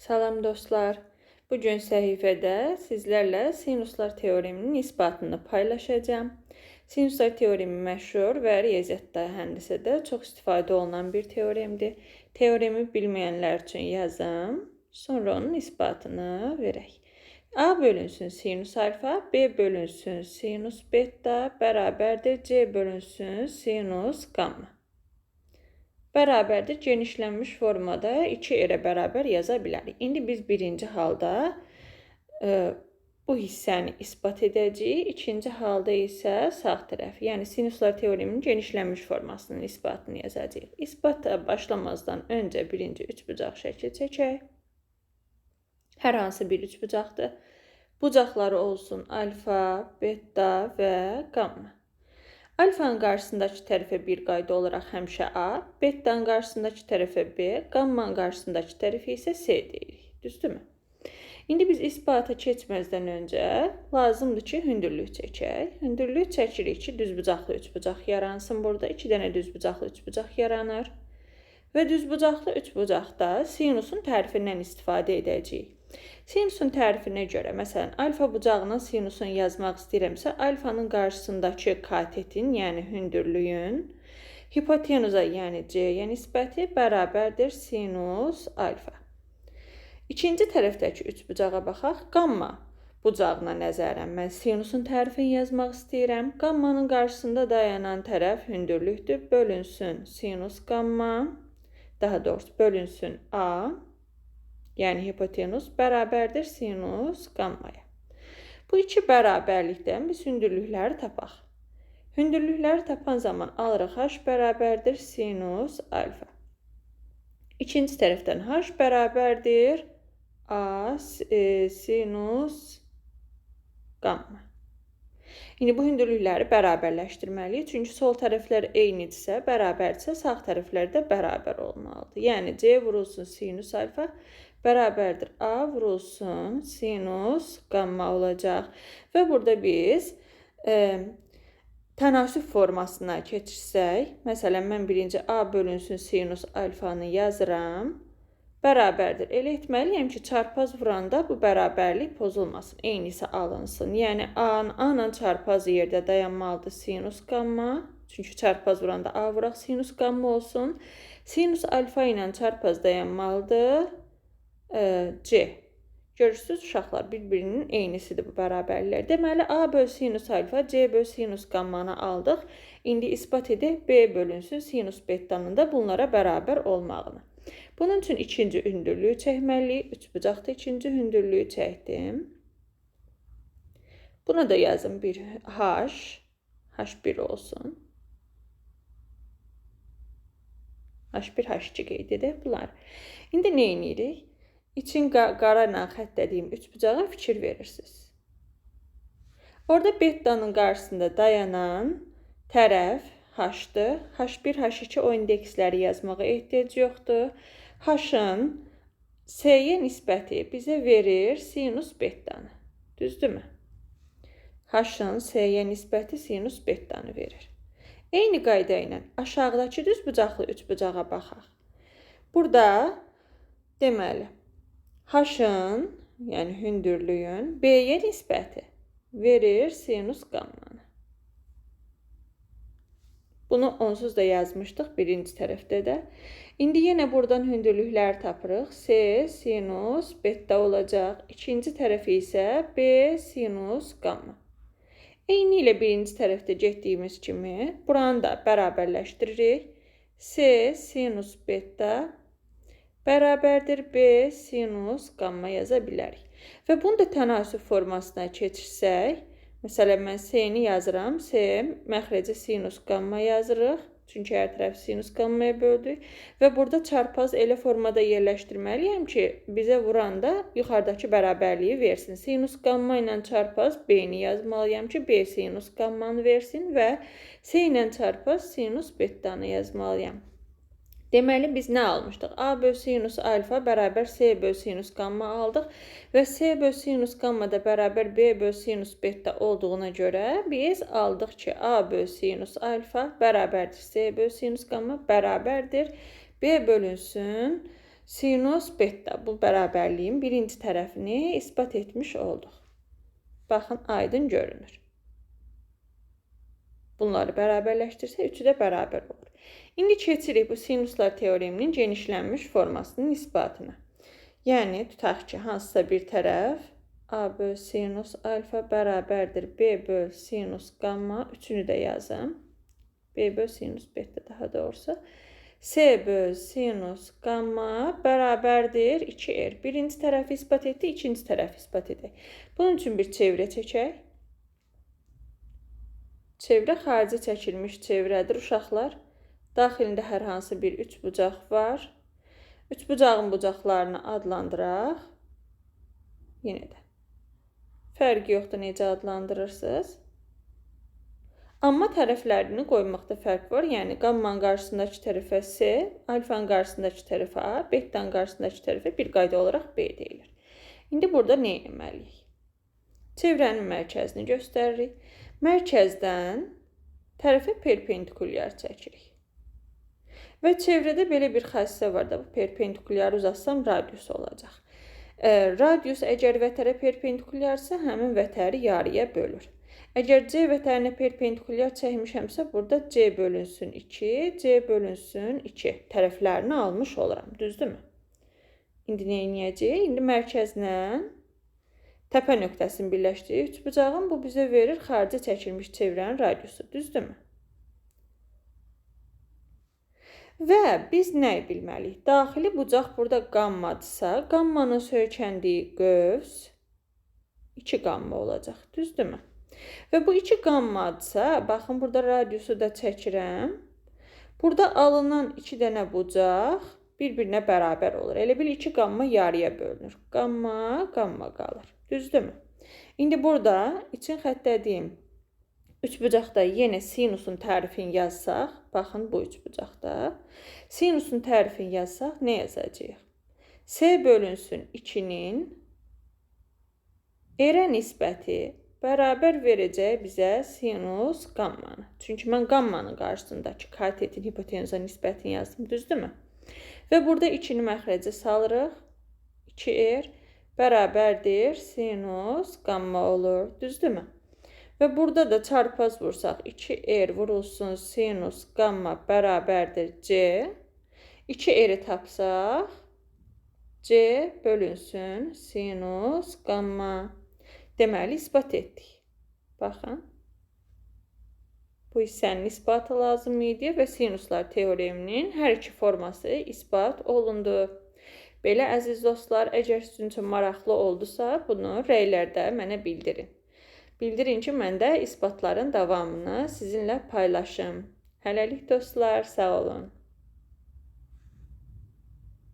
Salam dostlar. Bugün səhifədə sizlərlə sinuslar teoreminin isbatını paylaşacağım. Sinuslar teoremi məşhur və riyaziyyatda, həndisədə çox istifadə olunan bir teoremdir. Teoremi bilməyənlər üçün yazım, sonra onun isbatını verək. A bölünsün sinus alfa, B bölünsün sinus beta bərabərdir C bölünsün sinus gamma. Bərabərdir genişlənmiş formada 2 elə bərabər yaza bilərik. İndi biz birinci halda e, bu hissəni isbat edəcəyik. İkinci halda isə sağ tərəf, yəni sinuslar teoreminin genişlənmiş formasının isbatını yazacağıq. İsbata başlamazdan öncə birinci üçbucaq şəkli çəkək. Hər hansı bir üçbucaqdır. Bucaqları olsun alfa, beta və gamma. Alfanın qarşısındakı tərəfə bir qayda olaraq həmişə A, betanın qarşısındakı tərəfə B, qammanın qarşısındakı tərəfə isə C deyirik. Düzdürmü? İndi biz isbata keçməzdən öncə lazımdır ki, hündürlük çəkək. Hündürlük çəkirik ki, düzbucaqlı üçbucaq yaransın. Burada 2 dənə düzbucaqlı üçbucaq yaranır. Və düzbucaqlı üçbucaqda sinusun tərifindən istifadə edəcəyik. Sinusun tərifinə görə, məsələn, alfa bucağına sinusun yazmaq istəyirəmsə, alfanın qarşısındakı katetin, yəni hündürlüyün hipotenuza, yəni C-yə nisbəti bərabərdir sinus alfa. İkinci tərəfdəki üçbucağa baxaq. Qamma bucağına nəzərən mən sinusun tərifini yazmaq istəyirəm. Qammanın qarşısında dayanan tərəf hündürlükdür. Bölünsün sinus qamma, daha doğrusu bölünsün A yəni hipotenuz bərabərdir sinus qammaya. Bu iki bərabərlikdən biz hündürlükləri tapaq. Hündürlükləri tapan zaman alırıq h bərabərdir sinus alfa. İkinci tərəfdən h bərabərdir a e, sinus qamma. İndi bu hündürlükləri bərabərləşdirməliyik. Çünki sol tərəflər eynidirsə, bərabərdirsə, sağ tərəflər də bərabər olmalıdır. Yəni c vurulsun sinus alfa bərabərdir A vurulsun sinus qamma olacaq. Və burada biz e, tənasüb formasına keçirsək, məsələn mən birinci A bölünsün sinus alfanı yazıram. Bərabərdir. Elə etməliyəm ki, çarpaz vuranda bu bərabərlik pozulmasın, eynisi alınsın. Yəni A-la çarpaz yerdə dayanmalıdır sinus qamma. Çünki çarpaz vuranda A vuraq sinus qamma olsun. Sinus alfa ilə çarpaz dayanmalıdır. C. Görürsüz uşaqlar bir-birinin eynisidir bu bərabərliklər. Deməli A böl sinus alfa, C böl sinus qammanı aldıq. İndi isbat edək B bölünsün sinus betanın da bunlara bərabər olmağını. Bunun üçün ikinci hündürlüyü çəkməliyik. Üçbucaqda ikinci hündürlüyü çəkdim. Buna da yazın bir H, H1 olsun. H1, H2 qeyd edək bunlar. İndi nə edirik? için qara ilə xəttədiyim üçbucağa fikir verirsiniz. Orada betanın qarşısında dayanan tərəf H-dır. H1, H2 o indeksləri yazmağa ehtiyac yoxdur. H-ın S-yə nisbəti bizə verir sinus betanı. Düzdürmü? H-ın S-yə nisbəti sinus betanı verir. Eyni qayda ilə aşağıdakı düzbucaqlı üçbucağa baxaq. Burada deməli H-ın, yəni hündürlüyün B-yə nisbəti verir sinus qammanı. Bunu onsuz da yazmışdıq birinci tərəfdə də. İndi yenə buradan hündürlükləri tapırıq. C sinus beta olacaq. İkinci tərəfi isə B sinus qamma. Eyni ilə birinci tərəfdə getdiyimiz kimi buranı da bərabərləşdiririk. C sinus beta bərabərdir B sinus qamma yaza bilərik. Və bunu da tənasüb formasına keçirsək, məsələn mən S-ni yazıram, S məxrəcə sinus qamma yazırıq. Çünki hər tərəf sinus qammaya böldük və burada çarpaz elə formada yerləşdirməliyəm ki, bizə vuranda yuxarıdakı bərabərliyi versin. Sinus qamma ilə çarpaz B-ni yazmalıyam ki, B sinus qammanı versin və S ilə çarpaz sinus betanı yazmalıyam. Deməli biz nə almışdıq? A böl sinus alfa bərabər C böl sinus qamma aldıq və C böl sinus qamma da bərabər B böl sinus beta olduğuna görə biz aldıq ki, A böl sinus alfa bərabərdir C böl sinus qamma bərabərdir B bölünsün Sinus beta bu bərabərliyin birinci tərəfini isbat etmiş olduq. Baxın, aydın görünür. Bunları bərabərləşdirsə, üçü də bərabər olur. İndi keçirik bu sinuslar teoreminin genişlənmiş formasının isbatına. Yəni, tutaq ki, hansısa bir tərəf A böl sinus alfa bərabərdir B böl sinus gamma. Üçünü də yazım. B böl sinus beta daha doğrusu. S böl sinus gamma bərabərdir 2R. Birinci tərəfi isbat etdi, ikinci tərəfi isbat edək. Bunun üçün bir çevrə çəkək. Çevrə xarici çəkilmiş çevrədir uşaqlar. Daxilində hər hansı bir üç bucaq var. Üç bucağın bucaqlarını adlandıraq. Yenə də. Fərqi yoxdur necə adlandırırsınız. Amma tərəflərini qoymaqda fərq var. Yəni qammanın qarşısındakı tərəfə S, alfanın qarşısındakı tərəfə A, betanın qarşısındakı tərəfə bir qayda olaraq B deyilir. İndi burada nə etməliyik? Çevrənin mərkəzini göstəririk. Mərkəzdən tərəfə perpendikulyar çəkirik. Və çevrədə belə bir xassəyə var da, bu perpendikulyarı uzatsam radius olacaq. E, radius əgər vətərə perpendikulyarsa, həmin vətəri yarıya bölür. Əgər C vətərinə perpendikulyar çəkmişəmsə, burada C bölünsün 2, C bölünsün 2 tərəflərini almış oluram. Düzdürmü? İndi nə edəcəyik? İndi mərkəzlə təpə nöqtəsini birləşdiririk. Üçbucağın bu bizə verir xarici çəkilmiş çevrənin radiusu. Düzdürmü? Və biz nəyi bilməliyik? Daxili bucaq burada qammadırsa, qammanın söykəndiyi qövs 2 qamma olacaq, düzdürmü? Və bu 2 qammadırsa, baxın burada radiusu da çəkirəm. Burada alınan 2 dənə bucaq bir-birinə bərabər olur. Elə bil 2 qamma yarıya bölünür. Qamma, qamma qalır. Düzdürmü? İndi burada için xəttədiyim Üçbucaqda yenə sinusun tərifini yazsaq, baxın bu üçbucaqda sinusun tərifini yazsaq nə yazacağıq? S bölünsün 2-nin R-ə nisbəti bərabər verəcək bizə sinus qammanı. Çünki mən qammanın qarşısındakı katetin hipotenuza nisbətini yazdım, düzdürmü? Və burada 2-ni məxrəcə salırıq. 2R bərabərdir sinus qamma olur, düzdürmü? Və burada da çarpaz vursaq 2R vurulsun sinus qamma bərabərdir C. 2R-i tapsaq C bölünsün sinus qamma. Deməli isbat etdik. Baxın. Bu hissənin isbatı lazım idi və sinuslar teoreminin hər iki forması isbat olundu. Belə əziz dostlar, əgər sizin üçün maraqlı oldusa, bunu rəylərdə mənə bildirin. Bildirin ki, mən də isbatların davamını sizinlə paylaşım. Hələlik dostlar, sağ olun.